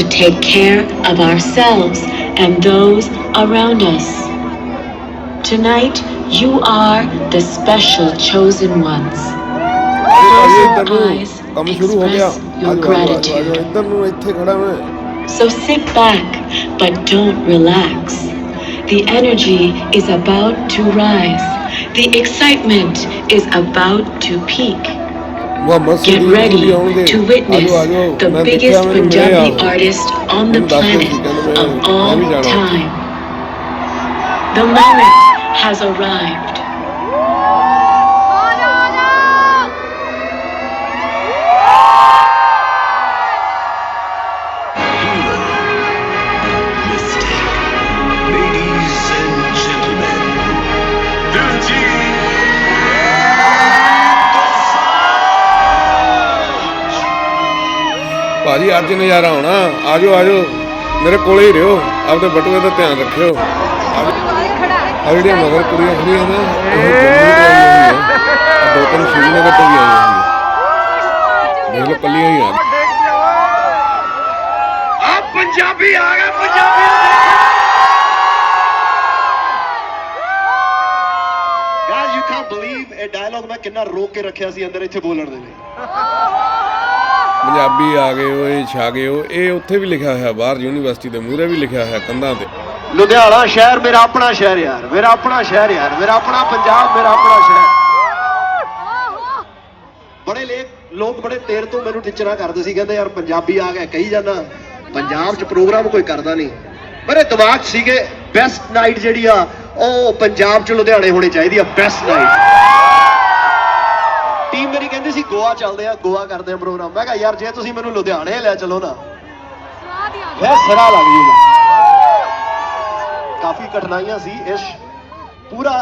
to take care of ourselves and those around us. Tonight, you are the special chosen ones. Close your eyes, express your gratitude. So sit back, but don't relax. The energy is about to rise. The excitement is about to peak. Get ready to witness the biggest Punjabi artist on the planet of all time. The moment has arrived. ਭਾਜੀ ਅੱਜ ਨਜ਼ਾਰਾ ਆਉਣਾ। ਆਜੋ ਆਜੋ। ਮੇਰੇ ਕੋਲੇ ਹੀ ਰਿਓ ਆਪਦੇ ਬਟੂਏ ਦਾ ਧਿਆਨ ਰੱਖਿਓ। ਆ ਜਿਹੜੀਆਂ ਮਗਰ ਕੁੜੀਆਂ ਖੜੀਆਂ ਨਾ, ਇਹ ਜੰਮੂ ਤੋਂ ਆਈਆਂ ਹੋਈਆਂ ਆਹ ਦੋ ਤਿੰਨ ਸ਼੍ਰੀਨਗਰ ਤੋਂ ਵੀ ਆਈਆਂ ਹੋਈਆਂ ਦੇਖ ਲਓ ਹੀ ਆ। ਆ ਪੰਜਾਬੀ ਆ ਗਿਆ Punjabi guys you can't believe ਇਹ ਡਾਇਲੌਗ ਮੈਂ ਕਿੰਨਾ ਰੋਕ ਕੇ ਰੱਖਿਆ ਸੀ ਅੰਦਰ ਇੱਥੇ ਬੋਲਣ ਦੇ ਲਈ। ਪੰਜਾਬੀ ਆ ਗਏ ਓਏ ਛਾ ਗਏ ਓ ਇਹ ਉੱਥੇ ਵੀ ਲਿਖਿਆ ਹੋਇਆ, ਬਾਹਰ ਯੂਨੀਵਰਸਿਟੀ ਦੇ ਮੂਹਰੇ ਵੀ ਲਿਖਿਆ ਹੋਇਆ ਕੰਧਾਂ ਤੇ। ਲੁਧਿਆਣਾ ਸ਼ਹਿਰ ਮੇਰਾ ਆਪਣਾ ਸ਼ਹਿਰ ਯਾਰ, ਮੇਰਾ ਆਪਣਾ ਸ਼ਹਿਰ ਯਾਰ, ਮੇਰਾ ਆਪਣਾ ਪੰਜਾਬ, ਮੇਰਾ ਆਪਣਾ ਸ਼ਹਿਰ। ਬੜੇ ਲੇਖ, ਲੋਕ ਬੜੇ ਤੇਰ ਤੋਂ ਮੈਨੂੰ ਟੀਚਰਾਂ ਕਰਦੇ ਸੀ, ਕਹਿੰਦੇ ਯਾਰ ਪੰਜਾਬੀ ਆ ਗਿਆ, ਕਹੀ ਜਾਂਦਾ। ਪੰਜਾਬ 'ਚ ਪ੍ਰੋਗਰਾਮ ਕੋਈ ਕਰਦਾ ਨਹੀਂ। ਮੇਰੇ ਦਿਮਾਗ 'ਚ ਸੀਗੇ ਬੈਸਟ ਨਾਈਟ ਜਿਹੜੀ ਆ, ਉਹ ਪੰਜਾਬ 'ਚ ਲੁਧਿਆਣੇ ਹੋਣੀ ਚਾਹੀਦੀ ਆ ਬੈਸਟ ਨਾਈਟ ਟੀਮ ਮੇਰੀ ਕਹਿੰਦੀ ਸੀ, ਗੋਆ ਚੱਲਦੇ ਆ, ਗੋਆ ਕਰਦੇ ਆ ਪ੍ਰੋਗਰਾਮ ਮੈਂ ਕਿਹਾ, ਯਾਰ, ਜੇ ਤੁਸੀਂ ਮੈਨੂੰ ਲੁਧਿਆਣੇ ਲੈ ਚਲੋ ਨਾ। ਫਿਰ ਸਰਾ ਲੱਗ ਜੂਗਾ ਕਾਫੀ ਕਠਿਨਾਈਆਂ ਸੀ ਇਸ ਪੂਰਾ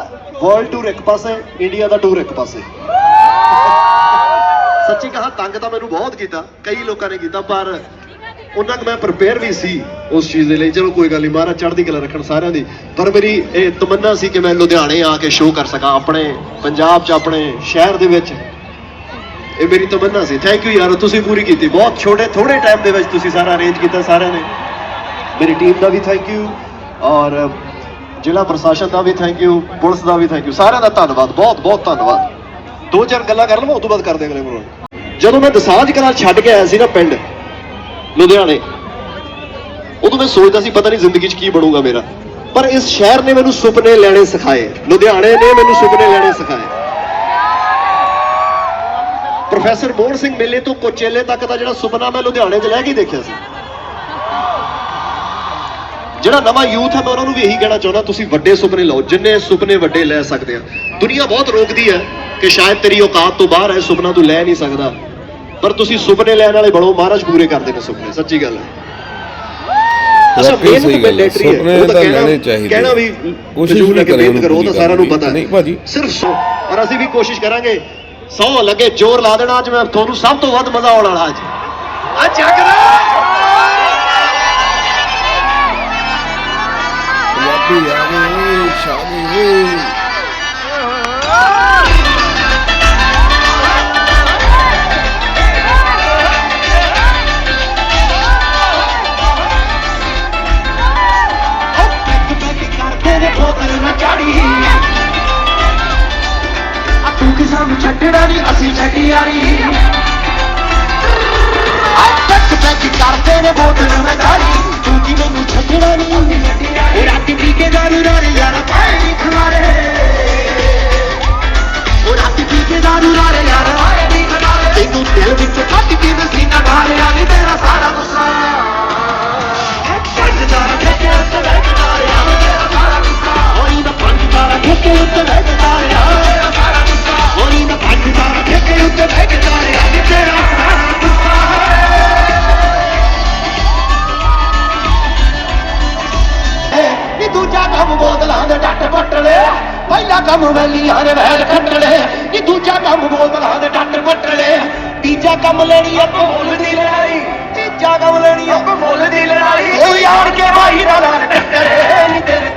ਵਰਲਡ ਟੂਰ ਇੱਕ ਪਾਸੇ ਇੰਡੀਆ ਦਾ ਟੂਰ ਇੱਕ ਪਾਸੇ। ਸੱਚੀ ਕਹਾ, ਤੰਗ ਤਾਂ ਮੈਨੂੰ ਬਹੁਤ ਕੀਤਾ, ਕਈ ਲੋਕਾਂ ਨੇ ਕੀਤਾ, ਪਰ ਉਹਨਾਂ ਕੁ ਮੈਂ ਪ੍ਰਪੇਅਰ ਵੀ ਸੀ ਉਸ ਚੀਜ਼ ਦੇ ਲਈ। ਚਲੋ, ਕੋਈ ਗੱਲ ਨਹੀਂ, ਮਹਾਰਾਜ ਚੜ੍ਹਦੀ ਕਲਾ ਰੱਖਣ ਸਾਰਿਆਂ ਦੀ। ਪਰ ਮੇਰੀ ਇਹ ਤਮੰਨਾ ਸੀ ਕਿ ਮੈਂ ਲੁਧਿਆਣੇ ਆ ਕੇ ਸ਼ੋਅ ਕਰ ਸਕਾਂ, ਆਪਣੇ ਪੰਜਾਬ 'ਚ, ਆਪਣੇ ਸ਼ਹਿਰ ਦੇ ਵਿੱਚ। ਇਹ ਮੇਰੀ ਤਮੰਨਾ ਸੀ। ਥੈਂਕ ਯੂ ਯਾਰ, ਤੁਸੀਂ ਪੂਰੀ ਕੀਤੀ। ਬਹੁਤ ਛੋਟੇ ਥੋੜੇ ਟਾਈਮ ਦੇ ਵਿੱਚ ਤੁਸੀਂ ਸਾਰਾ ਅਰੇਂਜ ਕੀਤਾ ਸਾਰਿਆਂ ਨੇ। ਮੇਰੀ ਟੀਮ ਦਾ ਵੀ ਥੈਂਕ ਯੂ ਔਰ ਜ਼ਿਲ੍ਹਾ ਪ੍ਰਸ਼ਾਸਨ ਦਾ ਵੀ ਥੈਂਕ ਯੂ ਪੁਲਿਸ ਦਾ ਵੀ ਥੈਂਕ ਯੂ ਸਾਰਿਆਂ ਦਾ ਧੰਨਵਾਦ, ਬਹੁਤ ਬਹੁਤ ਧੰਨਵਾਦ। ਦੋ ਚਾਰ ਗੱਲਾਂ ਕਰ ਲਵਾਂ ਉਸ ਤੋਂ ਬਾਅਦ ਕਰਦੇ ਅਗਲੇ ਪ੍ਰੋਗਰਾਮ ਜਦੋਂ ਮੈਂ ਦਸਾਂਝ ਕਲਾਂ ਛੱਡ ਕੇ ਆਇਆ ਸੀ ਨਾ ਪਿੰਡ, ਲੁਧਿਆਣੇ, ਉਦੋਂ ਮੈਂ ਸੋਚਦਾ ਸੀ ਪਤਾ ਨਹੀਂ ਜ਼ਿੰਦਗੀ 'ਚ ਕੀ ਬਣੂਗਾ ਮੇਰਾ। ਪਰ ਇਸ ਸ਼ਹਿਰ ਨੇ ਮੈਨੂੰ ਸੁਪਨੇ ਲੈਣੇ ਸਿਖਾਏ। ਲੁਧਿਆਣੇ ਨੇ ਮੈਨੂੰ ਸੁਪਨੇ ਲੈਣੇ ਸਿਖਾਏ। ਪ੍ਰੋਫੈਸਰ ਮੋਹਨ ਸਿੰਘ ਮੇਲੇ ਤੋਂ ਕੋਚੇਲੇ ਤੱਕ ਦਾ ਜਿਹੜਾ ਸੁਪਨਾ ਮੈਂ ਲੁਧਿਆਣੇ 'ਚ ਲੈ ਕੇ ਦੇਖਿਆ ਸੀ। ਜਿਹੜਾ ਨਵਾਂ ਯੂਥ ਹੈ ਮੈਂ ਉਹਨਾਂ ਨੂੰ ਵੀ ਇਹੀ ਕਹਿਣਾ ਚਾਹੁੰਦਾ ਤੁਸੀਂ ਵੱਡੇ ਸੁਪਨੇ ਲਓ ਜਿੰਨੇ ਸੁਪਨੇ ਵੱਡੇ ਲੈ ਸਕਦੇ ਆ। ਦੁਨੀਆ ਬਹੁਤ ਰੋਕਦੀ ਹੈ ਕਿ ਸ਼ਾਇਦ ਤੇਰੀ ਔਕਾਤ ਤੋਂ ਬਾਹਰ ਹੈ ਸੁਪਨਾ ਤੂੰ ਲੈ ਨਹੀਂ ਸਕਦਾ। ਪਰ ਤੁਸੀਂ ਸੁਪਨੇ ਲੈਣ ਵਾਲੇ ਬਣੋ ਮਹਾਰਾਜ ਪੂਰੇ ਕਰਦੇ ਨੇ ਸੁਪਨੇ ਸੱਚੀ ਗੱਲ ਹੈ। ਉਹ ਤਾਂ ਕਹਿਣਾ- ਲੈਣੇ ਚਾਹੀਦੇ ਕਹਿਣਾ ਵੀ ਕੋਸ਼ਿਸ਼ ਕਰੇ ਉਹ ਤਾਂ ਸਾਰਿਆਂ ਨੂੰ ਪਤਾ ਹੈ। ਨਹੀਂ ਭਾਜੀ। ਸਿਰਫ ਸੋ ਔਰ ਅਸੀਂ ਵੀ ਕੋਸ਼ਿਸ਼ ਕਰਾਂਗੇ ਸੌ ਲੱਗੇ, ਜ਼ੋਰ ਲਾ ਦੇਣਾ ਅੱਜ ਮੈਂ, ਤੁਹਾਨੂੰ ਸਭ ਤੋਂ ਵੱਧ ਮਜ਼ਾ ਆਉਣ ਵਾਲਾ ਅੱਜ। ਅੱਜ ਜਗਦਾ ਪੰਜਾਬੀ ਆ ਗਏ ਓਏ ਛੱਡਣਾ ਨਹੀਂ ਅਸੀਂ ਛੱਡੀ ਯਾਰੀ। ਪਹਿਲਾ ਕੰਮ ਵੈਲੀਆਂ ਦੇ ਵੈਲ ਕੱਟਲੇ ਨੀ ਦੂਜਾ ਕੰਮ ਬੋਤਲਾਂ ਦੇ ਡੱਟ ਪੱਟਲੇ ਤੀਜਾ ਕੰਮ ਲੈਣੀ ਅੱਪ ਮੁੱਲ ਦੀ ਲੜਾਈ। ਤੀਜਾ ਕੰਮ ਲੈਣੀ ਅੱਪ ਮੁੱਲ ਦੀ ਲੜਾਈ। ਉਹ ਯਾਰ ਕੇ ਭਾਈ ਨਾਲ ਟੱਕਰੇ ਨੀ ਤੇਰੇ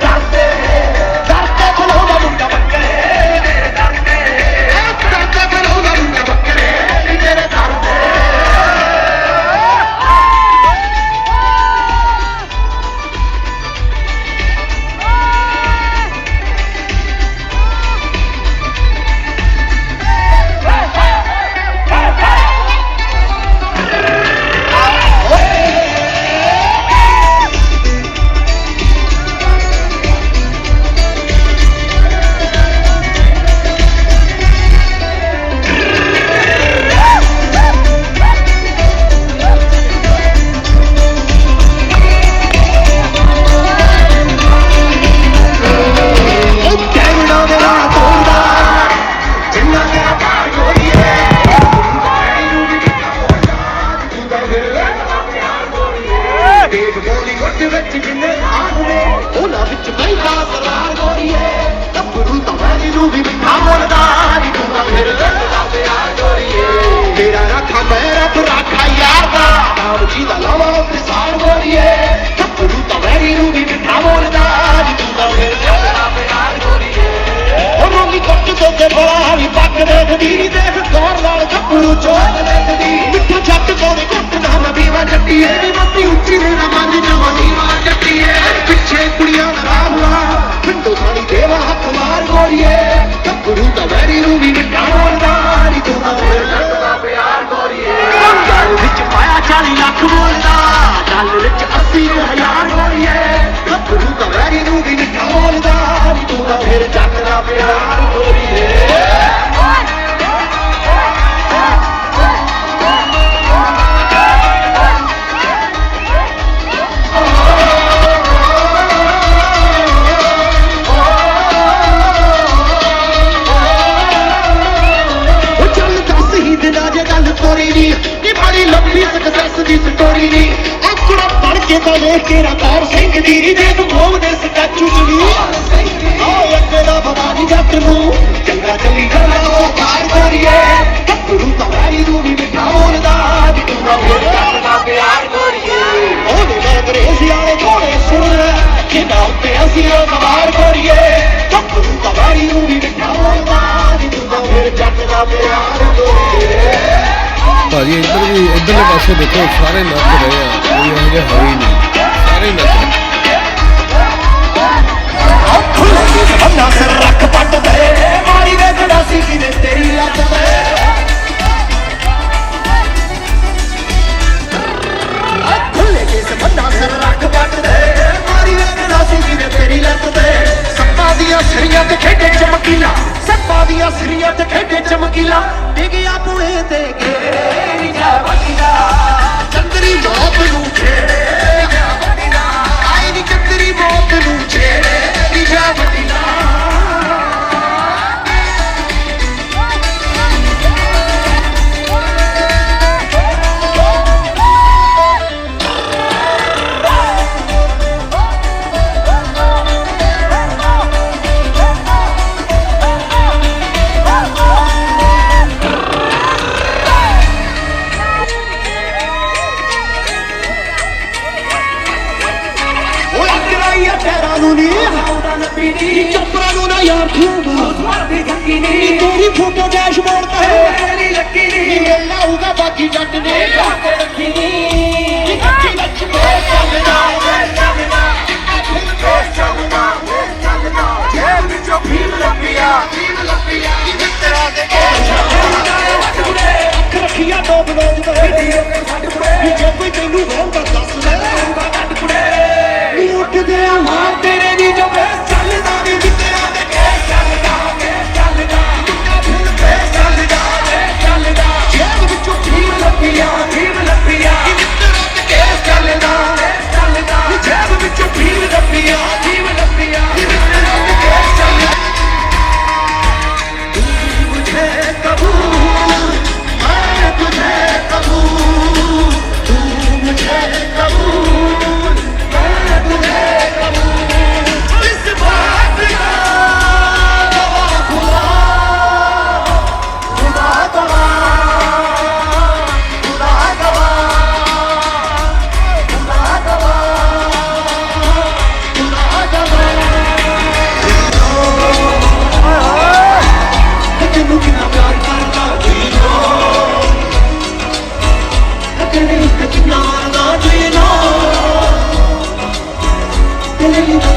ਦੇਖਦੀ ਦੇਖ ਗੌਰ ਨਾਲ ਗੱਭਰੂ ਚੋਕ ਦੇਖਦੀ ਮਿੱਠਾ ਜੱਟ ਕੋਲੇ ਘੁੱਟ ਨਾ ਮੈਂ ਜੱਟੀਏ ਨੀ ਮੱਤੀ ਉੱਚੀ ਨੇ ਨਾ ਮੰਨ ਜਵਾਂ ਨੀਵਾਂ ਜੱਟੀਏ ਪਿੱਛੇ ਕੁੜੀਆਂ ਦਾ ਰਾਹ ਹੁਆ ਪਿੰਡੋਂ ਦੇਵਾ ਹੱਥ ਮਾਰ ਗੋਰੀਏ ਕੱਪੜੂ ਤਾਂ ਵੈਰੀ ਨੂੰ ਵੀ ਮਿੱਠਾ ਬੋਲਦਾ ਨੀ ਤੂੰ ਤਾਂ ਫਿਰ ਲੱਗਦਾ 40 ਲੱਖ ਬੋਲਦਾ ਗੱਲ ਵਿੱਚ 80 ਹਜ਼ਾਰ ਗੋਰੀਏ ਗੱਭਰੂ ਤਾਂ ਵੈਰੀ ਨੂੰ ਵੀ ਮਿੱਠਾ ਬੋਲਦਾ ਤੂੰ ਤਾਂ ਫਿਰ ਚੱਕਦਾ ਪਿਆਰ ਗੋਰੀਏ ਗੱਭਰੂ ਤਾਂ ਵੈਰੀ ਨੂੰ ਵੀ ਮਿੱਠਾ ਬੋਲਦਾ ਨੀ ਤੂੰ ਨਾ ਫਿਰ ਜੱਟ ਦਾ ਪਿਆਰ ਕਰੀਏ ਭਾਜੀ, ਇੱਧਰ ਵੀ ਇੱਧਰਲੇ ਪਾਸੇ ਦੇਖੋ, ਸਾਰੇ ਨੱਚ ਰਹੇ ਆ। ਕੋਈ ਇਹੋ ਜਿਹਾ ਹੈ ਹੀ ਨਹੀਂ। ਸਾਰੇ ਹੀ ਨੱਚ ਰਹੇ। ਅੰਨਾ ਸਿਰ ਰੱਖ ਪੱਟ ਦੇ ਮਾਰੀ ਵੇ ਗੜਾਸੀ ਕਿਨੇ ਤੇਰੀ ਲੱਤ ਤੇ ਖੁੱਲੇ ਕੇ ਸਬੰਦਾ ਸਿਰ ਰੱਖ ਪੱਟ ਦੇ ਮਾਰੀ ਵੇ ਗੜਾਸੀ ਕਿਨੇ ਤੇਰੀ ਲੱਤ ਤੇ। ਸੱਪਾਂ ਦੀਆਂ ਸਰੀਆਂ ਤੇ ਖੇਡੇ ਚਮਕੀਲਾ। ਸੱਪਾਂ ਦੀਆਂ ਸਿਰੀਆਂ ਤੇ ਖੇਡੇ ਚਮਕੀਲਾ। ਡਿਗਿਆ ਪੁਣੇ ਤੇ ਗੇਰੀ ਜਾ ਵਕੀਲਾ ਚੰਦਰੀ ਮੌਤ ਨੂੰ ਛੇੜੇ ਬਾਕੀ ਜੱਟ ਨੇ ਰੱਖੀ ਨੀ ਅੱਖੀ ਵਿੱਚ ਮੇਰ ਚੱਲਦਾ ਚੱਲਦਾ ਜੇਬ ਵਿੱਚੋਂ ਫੀਮ ਲੱਭੀਆ ਫੀਮ ਲੱਭੀਆ ਨੀ ਮਿੱਤਰਾਂ ਦੇ ਅੱਖ ਰੱਖੀਆ ਡੋਬ ਲੋਜ ਤੇ ਨੀ ਜੇ ਕੋਈ ਤੈਨੂੰ ਹੋਊਗਾ ਤੇਰੇ ਲਈ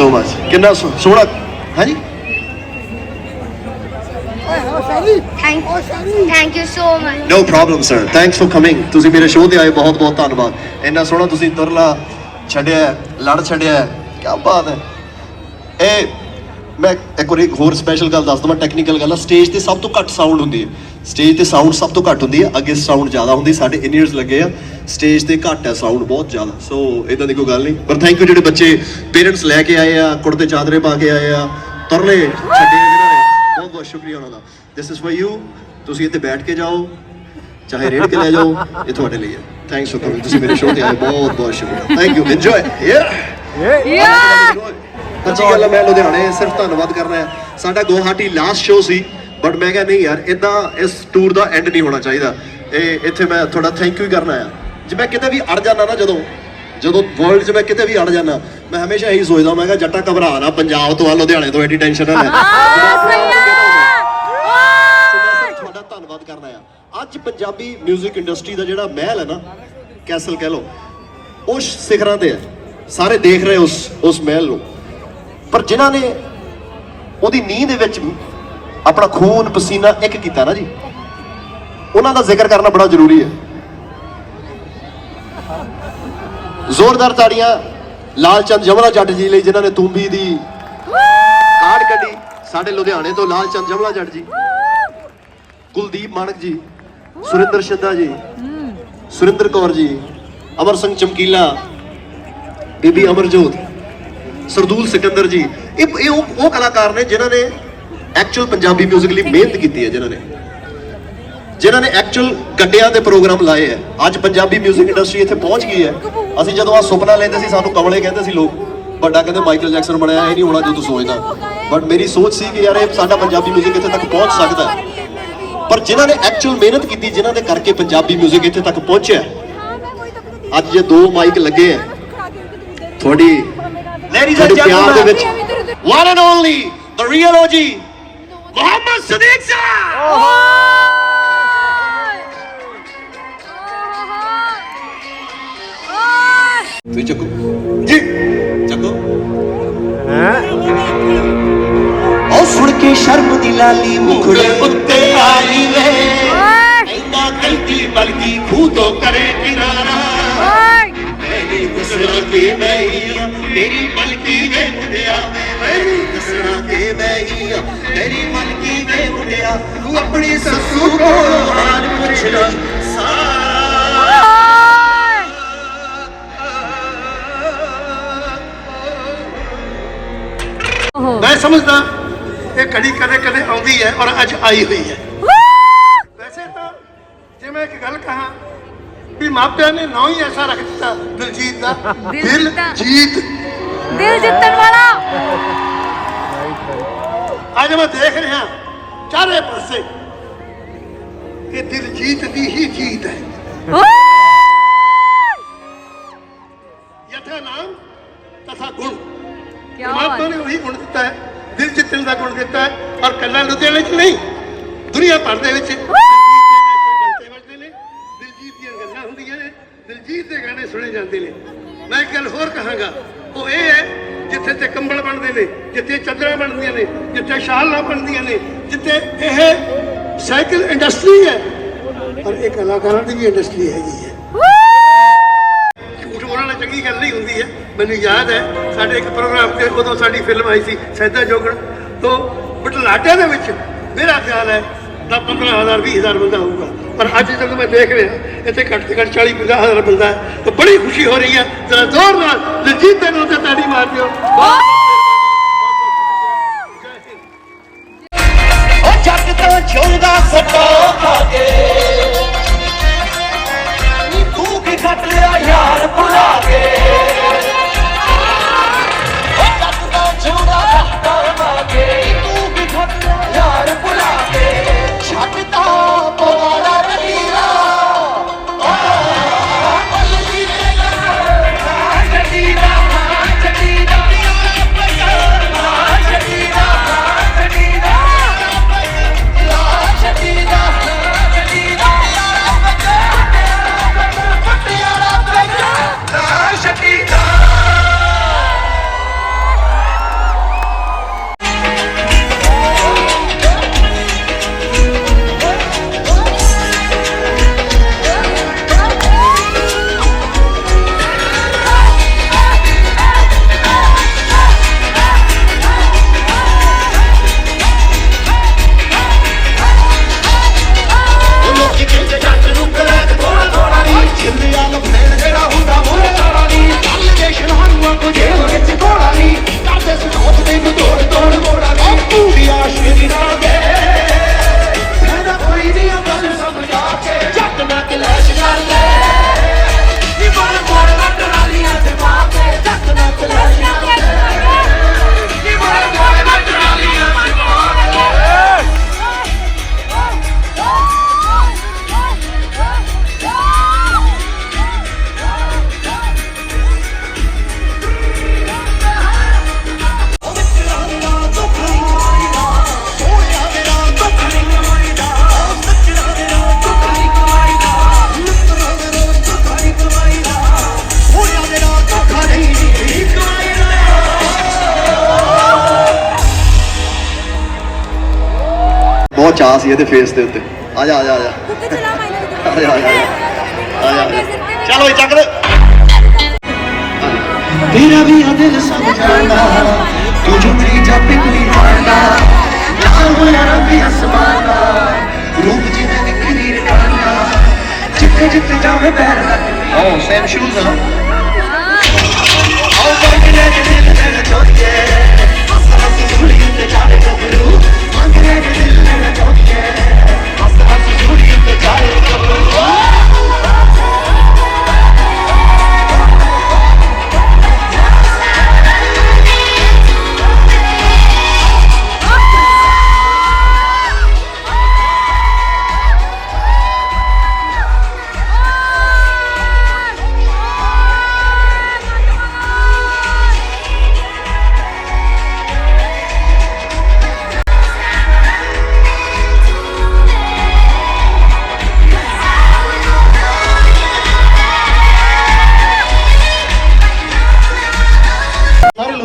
ਸੋ ਮਚ ਕਿੰਨਾ ਸੋ- ਸੋਹਣਾ। ਹਾਂਜੀ? Thank, thank you so much. No problem sir thanks for coming ਤੁਸੀਂ ਮੇਰੇ ਸ਼ੋਅ ਤੇ ਆਏ ਬਹੁਤ ਬਹੁਤ ਧੰਨਵਾਦ। ਇੰਨਾ ਸੋਹਣਾ ਤੁਸੀਂ ਤੁਰਲਾ ਛੱਡਿਆ ਹੈ, ਲੜ ਛੱਡਿਆ। ਕੀ ਬਾਤ ਹੈ। ਇਹ ਮੈਂ ਇੱਕ ਵਾਰੀ ਹੋਰ ਸਪੈਸ਼ਲ ਗੱਲ ਦੱਸ ਦਵਾਂ ਟੈਕਨੀਕਲ ਗੱਲ ਆ ਸਟੇਜ ਤੇ ਸਭ ਤੋਂ ਘੱਟ ਸਾਊਂਡ ਹੁੰਦੀ ਹੈ। ਸਟੇਜ ਤੇ ਸਾਊਂਡ ਸਭ ਤੋਂ ਘੱਟ ਹੁੰਦੀ ਹੈ ਅੱਗੇ ਸਾਊਂਡ ਜ਼ਿਆਦਾ ਹੁੰਦੀ ਸਾਡੇ ਇਨਰਸ ਲੱਗੇ ਆ। ਸਟੇਜ ਤੇ ਘੱਟ ਹੈ ਸਾਊਂਡ ਬਹੁਤ ਜ਼ਿਆਦਾ ਸੋ ਇਦਾਂ ਦੀ ਕੋਈ ਗੱਲ ਨਹੀਂ। ਪਰ ਥੈਂਕ ਯੂ ਜਿਹੜੇ ਬੱਚੇ ਪੇਰੈਂਟਸ ਲੈ ਕੇ ਆਏ ਆ ਕੁੜਤੇ ਚਾਦਰੇ ਪਾ ਕੇ ਆਏ ਆ ਤੁਰਲੇ ਛੱਡੇ ਆ ਜਿਨ੍ਹਾਂ ਨੇ ਬਹੁਤ ਬਹੁਤ ਸ਼ੁਕਰੀਆ ਉਹਨਾਂ ਦਾ। ਦਿਸ ਇਜ਼ ਫॉर ਯੂ ਤੁਸੀਂ ਇੱਥੇ ਬੈਠ ਕੇ ਜਾਓ ਚਾਹੇ ਰੇੜ ਕੇ ਲੈ ਜਾਓ ਇਹ ਤੁਹਾਡੇ ਲਈ ਹੈ। ਥੈਂਕਸ ਫॉर ਕਮਿੰਗ ਤੁਸੀਂ ਮੇਰੇ ਸ਼ੋਅ ਤੇ ਆਏ ਬਹੁਤ ਬਹੁਤ ਸ਼ੁਕਰੀਆ। ਥੈਂਕ ਯੂ ਇੰਜੋਏ ਅੱਛੀ ਗੱਲ ਹੈ ਮੈਂ ਲੁਧਿਆਣੇ ਸਿਰਫ ਧੰਨਵਾਦ ਕਰਨਾ ਹੈ। ਸਾਡਾ ਗੁਵਾਹਾਟੀ ਲਾਸਟ ਸ਼ੋਅ ਸੀ ਬਟ ਮੈਂ ਕਿਹਾ ਨਹੀਂ ਯਾਰ ਇਦਾਂ ਇਸ ਟੂਰ ਦਾ ਐਂਡ ਨਹੀਂ ਹੋਣਾ ਚਾਹੀਦਾ। ਇਹ ਇੱਥੇ ਮੈਂ ਤੁਹਾਡਾ ਥੈਂਕ ਯੂ ਕਰਨਾ ਆ ਜੇ ਮੈਂ ਕਿਤੇ ਵੀ ਅੜ ਜਾਣਾ ਨਾ ਜਦੋਂ ਜਦੋਂ ਵਰਲਡ 'ਚ ਮੈਂ ਕਿਤੇ ਵੀ ਅੜ ਜਾਣਾ ਮੈਂ ਹਮੇਸ਼ਾ ਇਹੀ ਸੋਚਦਾ ਮੈਂ ਕਿਹਾ ਜੱਟਾ ਘਬਰਾ ਨਾ ਪੰਜਾਬ ਤੋਂ ਆ ਲੁਧਿਆਣੇ ਤੋਂ ਐਡੀ ਟੈਨਸ਼ਨ ਨਾ ਲੈ। ਤੁਹਾਡਾ ਧੰਨਵਾਦ ਕਰਨਾ ਆ ਅੱਜ ਪੰਜਾਬੀ 뮤직 ਇੰਡਸਟਰੀ ਦਾ ਜਿਹੜਾ ਮਹਿਲ ਹੈ ਨਾ ਕੈਸਲ ਕਹਿ ਲਓ ਉਸ ਸਿਖਰਾਂ ਤੇ ਹੈ। ਸਾਰੇ ਦੇਖ ਰਹੇ ਉਸ ਉਸ ਮਹਿਲ ਨੂੰ। ਪਰ ਜਿਨ੍ਹਾਂ ਨੇ ਉਹਦੀ ਨੀਂਹ ਦੇ ਵਿੱਚ ਆਪਣਾ ਖੂਨ, ਪਸੀਨਾ ਇੱਕ ਕੀਤਾ ਨਾ ਜੀ, ਉਹਨਾਂ ਦਾ ਜ਼ਿਕਰ ਕਰਨਾ ਬੜਾ ਜ਼ਰੂਰੀ ਹੈ। ਜ਼ੋਰਦਾਰ ਤਾੜੀਆਂ ਲਾਲਚੰਦ ਜਮਲਾ ਜੱਟ ਜੀ ਲਈ, ਜਿਨ੍ਹਾਂ ਨੇ ਤੂੰਬੀ ਦੀ ਕਾਢ ਕੱਢੀ, ਸਾਡੇ ਲੁਧਿਆਣੇ ਤੋਂ ਲਾਲਚੰਦ ਜਮਲਾ ਜੱਟ ਜੀ, ਕੁਲਦੀਪ ਮਾਨਕ ਜੀ, ਸੁਰਿੰਦਰ ਸ਼ਿੰਦਾ ਜੀ, ਸੁਰਿੰਦਰ ਕੌਰ ਜੀ, ਅਮਰ ਸਿੰਘ ਚਮਕੀਲਾ, ਬੀਬੀ ਅਮਰਜੋਤ ਸਰਦੂਲ ਸਿਕੰਦਰ ਜੀ ਇਹ ਇਹ ਉਹ ਉਹ ਕਲਾਕਾਰ ਨੇ ਜਿਨ੍ਹਾਂ ਨੇ ਐਕਚੁਅਲ ਪੰਜਾਬੀ 뮤직 ਲਈ ਮਿਹਨਤ ਕੀਤੀ ਹੈ ਜਿਨ੍ਹਾਂ ਨੇ ਜਿਨ੍ਹਾਂ ਨੇ ਐਕਚੁਅਲ ਗੱਡਿਆਂ ਦੇ ਪ੍ਰੋਗਰਾਮ ਲਾਏ ਹੈ ਅੱਜ ਪੰਜਾਬੀ 뮤직 ਇੰਡਸਟਰੀ ਇੱਥੇ ਪਹੁੰਚ ਗਈ ਹੈ ਅਸੀਂ ਜਦੋਂ ਆ ਸੁਪਨਾ ਲੈਂਦੇ ਸੀ ਸਾਨੂੰ ਕਮਲੇ ਕਹਿੰਦੇ ਸੀ ਲੋਕ ਵੱਡਾ ਕਹਿੰਦੇ ਮਾਈਕਲ ਜੈਕਸਨ ਬਣਿਆ ਇਹ ਨਹੀਂ ਹੋਣਾ ਜੋ ਤੂੰ ਸੋਚਦਾ ਬਟ ਮੇਰੀ ਸੋਚ ਸੀ ਕਿ ਯਾਰ ਇਹ ਸਾਡਾ ਪੰਜਾਬੀ 뮤직 ਇੱਥੇ ਤੱਕ ਪਹੁੰਚ ਸਕਦਾ ਹੈ ਪਰ ਜਿਨ੍ਹਾਂ ਨੇ ਐਕਚੁਅਲ ਮਿਹਨਤ ਕੀਤੀ ਜਿਨ੍ਹਾਂ ਦੇ ਕਰਕੇ ਪੰਜਾਬੀ 뮤직 ਇੱਥੇ ਤੱਕ ਪਹੁੰਚਿਆ ਅੱਜ ਜੇ ਦੋ ਮਾਈਕ ਲੱਗੇ ਆ ਤੁਹਾਡੀ Ladies ਤੁਹਾਡੇ and ਪਿਆਰ ਦੇ ਵਿੱਚ gentlemen, one and only the real OG Muhammad Sadiq sir. ਤੁਸੀਂ ਚੱਕੋ ਜੀ ਚੱਕੋ ਉਹ ਸੁਣ ਕੇ ਸ਼ਰਮ ਦੀ ਲਾਲੀ ਮੁਖੜੇ ਉੱਤੇ ਆਈ ਵੇ ਇੰਨਾ ਕਹਿੰਦੀ ਬਲਕੀ ਖੂਹ ਤੋਂ ਕਰੇ ਕਿਨਾਰਾ ਮੇਰੀ ਗੁਸਰਾ ਕੇ ਨਹੀਂ ਮੇਰੀ ਬਲਕੀ ਵੇ ਮੁੰਡਿਆ? ਮੇਰੀ ਗੁਸਰਾ ਕੇ ਨਹੀਂ ਮੇਰੀ ਬਲਕੀ ਵੇ ਮੁੰਡਿਆ? ਤੂੰ ਆਪਣੀ ਸੱਸੂ ਕੋਲੋਂ ਹਾਲ ਪੁੱਛ ਲੈ ਮੈਂ ਸਮਝਦਾ ਇਹ ਘੜੀ ਕਦੇ ਕਦੇ ਆਉਂਦੀ ਹੈ ਔਰ ਅੱਜ ਆਈ ਹੋਈ ਹੈ। ਵੈਸੇ ਤਾਂ ਜੇ ਮੈਂ ਇੱਕ ਗੱਲ ਕਹਾਂ ਵੀ ਮਾਪਿਆਂ ਨੇ ਨਾਂ ਹੀ ਐਸਾ ਰੱਖ ਦਿੱਤਾ ਦਿਲਜੀਤ ਦਾ। ਦਿਲ ਜੀਤ ਦਿਲ ਜਿੱਤਣ ਵਾਲਾ। ਅੱਜ ਮੈਂ ਦੇਖ ਰਿਹਾ ਚਾਰੇ ਪਾਸੇ ਕਿ ਦਿਲਜੀਤ ਦੀ ਹੀ ਜੀਤ ਹੈ। ਵੀ ਇੰਡਸਟਰੀ ਹੈਗੀ ਹੈ। ਝੂਠ ਬੋਲਣਾ ਚੰਗੀ ਗੱਲ ਨਹੀਂ ਹੁੰਦੀ ਹੈ। ਮੈਨੂੰ ਯਾਦ ਹੈ, ਸਾਡੇ ਇੱਕ ਪ੍ਰੋਗਰਾਮ ਤੇ ਉਦੋਂ ਸਾਡੀ ਫਿਲਮ ਆਈ ਸੀ, ਸੈਦਾ ਜੋਗਣ। ਤੋਂ ਬਟਲਾਟੇ ਦੇ ਵਿੱਚ ਮੇਰਾ ਖਿਆਲ ਹੈ ਤਾਂ 15000 20000 ਬੰਦਾ ਹੋਊਗਾ। ਪਰ ਅੱਜ ਜਦੋਂ ਮੈਂ ਦੇਖ ਰਿਹਾ, ਇੱਥੇ ਘੱਟ ਤੋਂ ਘੱਟ 40 50000 ਬੰਦਾ ਹੈ, ਤਾਂ ਬੜੀ ਖੁਸ਼ੀ ਹੋ ਰਹੀ ਹੈ। ਜ਼ਰਾ ਜ਼ੋਰ ਨਾਲ, ਲਜੀਤ ਦੇ ਨੂੰ ਤੇ ਤਾੜੀ ਮਾਰ ਦਿਓ। ਉਹ ਚਾਹ ਸੀ ਇਹਦੇ ਫੇਸ ਦੇ ਉੱਤੇ। ਆ ਜਾ ਆ ਜਾ ਆ ਜਾ। ਆ ਜਾ ਆ ਜਾ। ਆ ਜਾ, ਆ ਜਾ। ਚਲੋ ਇਹ ਚੱਕ ਦੇ। ਤੇਰਾ ਵੀ ਆ ਦਿਲ ਸਮਝਾਣਾ ਤੂੰ ਜੋ ਮੇਰੀ ਜਾਪੇ ਕੋਈ ਜਾਣਦਾ ਲਾਲ ਹੋਇਆ ਰੰਗ ਅਸਮਾਨਾ ਰੂਪ ਜਿਵੇਂ ਨਿਕਲੀ ਰਟਾਨਾ ਜਿੱਥੇ ਜਿੱਥੇ ਜਾਵੇ ਪੈਰ ਲੱਗ ਓ ਸੇਮ ਸ਼ੂਜ਼ ਆ। ਆਓ ਬੰਗਲੇ ਦੇ ਦਿਲ।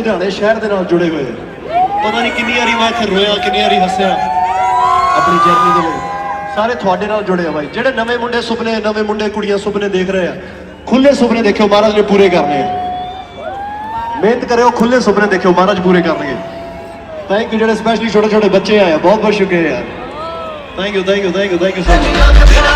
ਲੁਧਿਆਣੇ ਸ਼ਹਿਰ ਦੇ ਨਾਲ ਜੁੜੇ ਹੋਏ। ਆ। ਪਤਾ ਨਹੀਂ ਕਿੰਨੀ ਵਾਰੀ ਮੈਂ ਇੱਥੇ ਰੋਇਆ, ਕਿੰਨੀ ਵਾਰੀ ਹੱਸਿਆ। ਆਪਣੀ ਜਰਨੀ ਦੇ ਲਈ ਸਾਰੇ ਤੁਹਾਡੇ ਨਾਲ ਜੁੜੇ ਆ ਬਾਈ। ਜਿਹੜੇ ਨਵੇਂ ਮੁੰਡੇ ਸੁਪਨੇ, ਨਵੇਂ ਮੁੰਡੇ ਕੁੜੀਆਂ ਸੁਪਨੇ ਦੇਖ ਰਹੇ ਆ ਖੁੱਲੇ ਸੁਪਨੇ ਦੇਖਿਓ ਮਹਾਰਾਜ ਨੇ ਪੂਰੇ ਕਰਨੇ ਆ। ਮਿਹਨਤ ਕਰਿਓ ਖੁੱਲੇ ਸੁਪਨੇ ਦੇਖਿਓ ਮਹਾਰਾਜ ਪੂਰੇ ਕਰਨਗੇ। ਥੈਂਕ ਯੂ ਜਿਹੜੇ ਸਪੈਸ਼ਲੀ ਛੋਟੇ ਛੋਟੇ ਬੱਚੇ ਆਏ ਆ, ਬਹੁਤ ਬਹੁਤ ਸ਼ੁਕਰੀਆ ਯਾਰ। Thank you thank you thank you thank you so much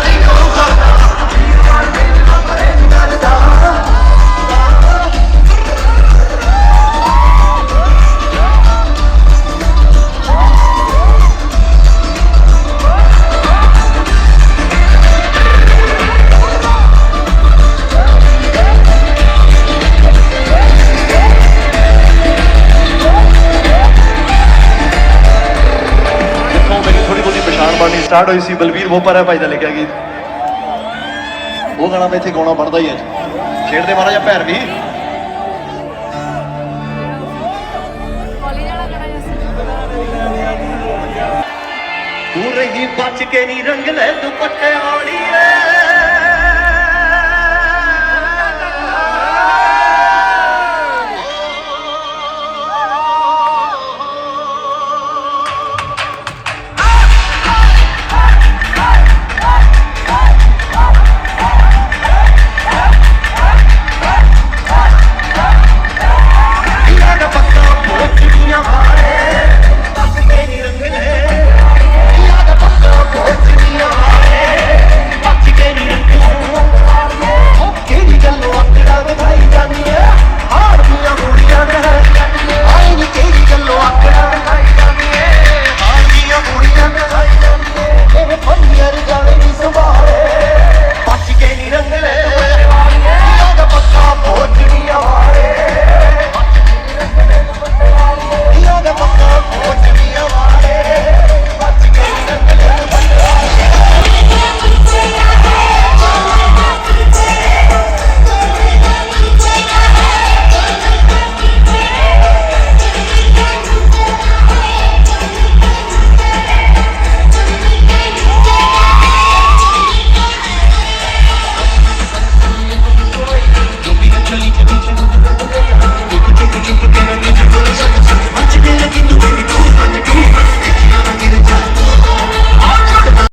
start ਹੋਈ ਸੀ ਬਲਵੀਰ ਬੋਪਰ ਹੈ ਭਾਈ ਦਾ ਲਿਖਿਆ ਗੀਤ। ਉਹ ਗਾਣਾ ਮੈਂ ਇੱਥੇ ਗਾਉਣਾ ਬਣਦਾ ਹੀ ਹੈ ਛੇੜਦੇ ਮਾਰਾ ਜਾਂ ਭੈਰ ਵੀ। ਤੂੰ ਰਹੀ ਬਚ ਕੇ ਨਹੀਂ ਰੰਗ ਲੈ ਦੁਪੱਟੇ ਵਾਲੀ ਏ।